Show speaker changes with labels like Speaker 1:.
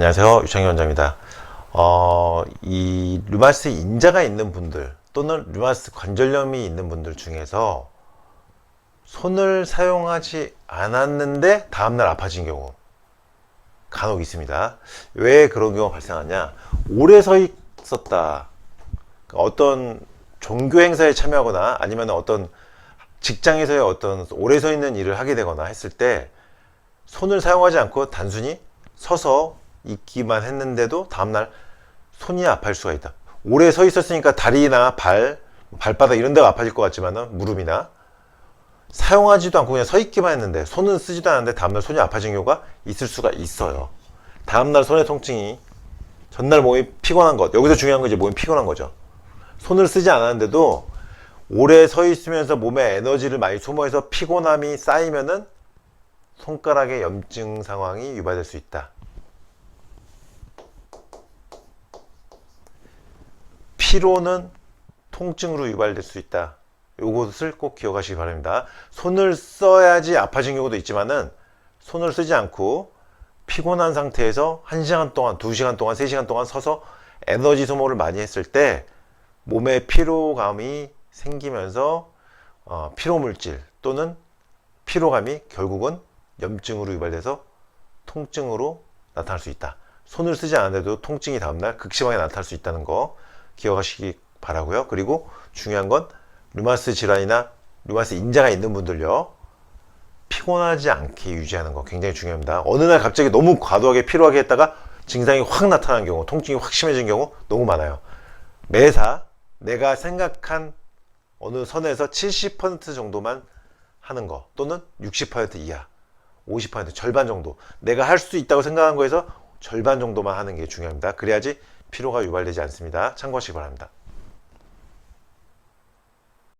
Speaker 1: 안녕하세요. 유창희 원장입니다. 어, 이 류마스 인자가 있는 분들 또는 류마스 관절염이 있는 분들 중에서 손을 사용하지 않았는데 다음날 아파진 경우 간혹 있습니다. 왜 그런 경우가 발생하냐? 오래 서 있었다. 그러니까 어떤 종교 행사에 참여하거나 아니면 어떤 직장에서의 어떤 오래 서 있는 일을 하게 되거나 했을 때 손을 사용하지 않고 단순히 서서 있기만 했는데도 다음날 손이 아파할 수가 있다. 오래 서 있었으니까 다리나 발, 발바닥 이런 데가 아파질 것 같지만은 무릎이나 사용하지도 않고 그냥 서 있기만 했는데 손은 쓰지도 않았는데 다음날 손이 아파진 경우가 있을 수가 있어요. 다음날 손의 통증이 전날 몸이 피곤한 것 여기서 중요한 건 이제 몸이 피곤한 거죠. 손을 쓰지 않았는데도 오래 서 있으면서 몸에 에너지를 많이 소모해서 피곤함이 쌓이면은 손가락의 염증 상황이 유발될 수 있다. 피로는 통증으로 유발될 수 있다. 요것을 꼭 기억하시기 바랍니다. 손을 써야지 아파진 경우도 있지만은 손을 쓰지 않고 피곤한 상태에서 1시간 동안, 2시간 동안, 3시간 동안 서서 에너지 소모를 많이 했을 때 몸에 피로감이 생기면서 어, 피로물질 또는 피로감이 결국은 염증으로 유발돼서 통증으로 나타날 수 있다. 손을 쓰지 않았는데도 통증이 다음날 극심하게 나타날 수 있다는 거 기억하시기 바라고요. 그리고 중요한 건 류마스 질환이나 류마스 인자가 있는 분들요. 피곤하지 않게 유지하는 거 굉장히 중요합니다. 어느 날 갑자기 너무 과도하게 피로하게 했다가 증상이 확 나타나는 경우, 통증이 확 심해진 경우 너무 많아요. 매사 내가 생각한 어느 선에서 70% 정도만 하는 거 또는 60% 이하, 50% 절반 정도 내가 할 수 있다고 생각한 거에서 절반 정도만 하는 게 중요합니다. 그래야지 피로가 유발되지 않습니다. 참고하시기 바랍니다.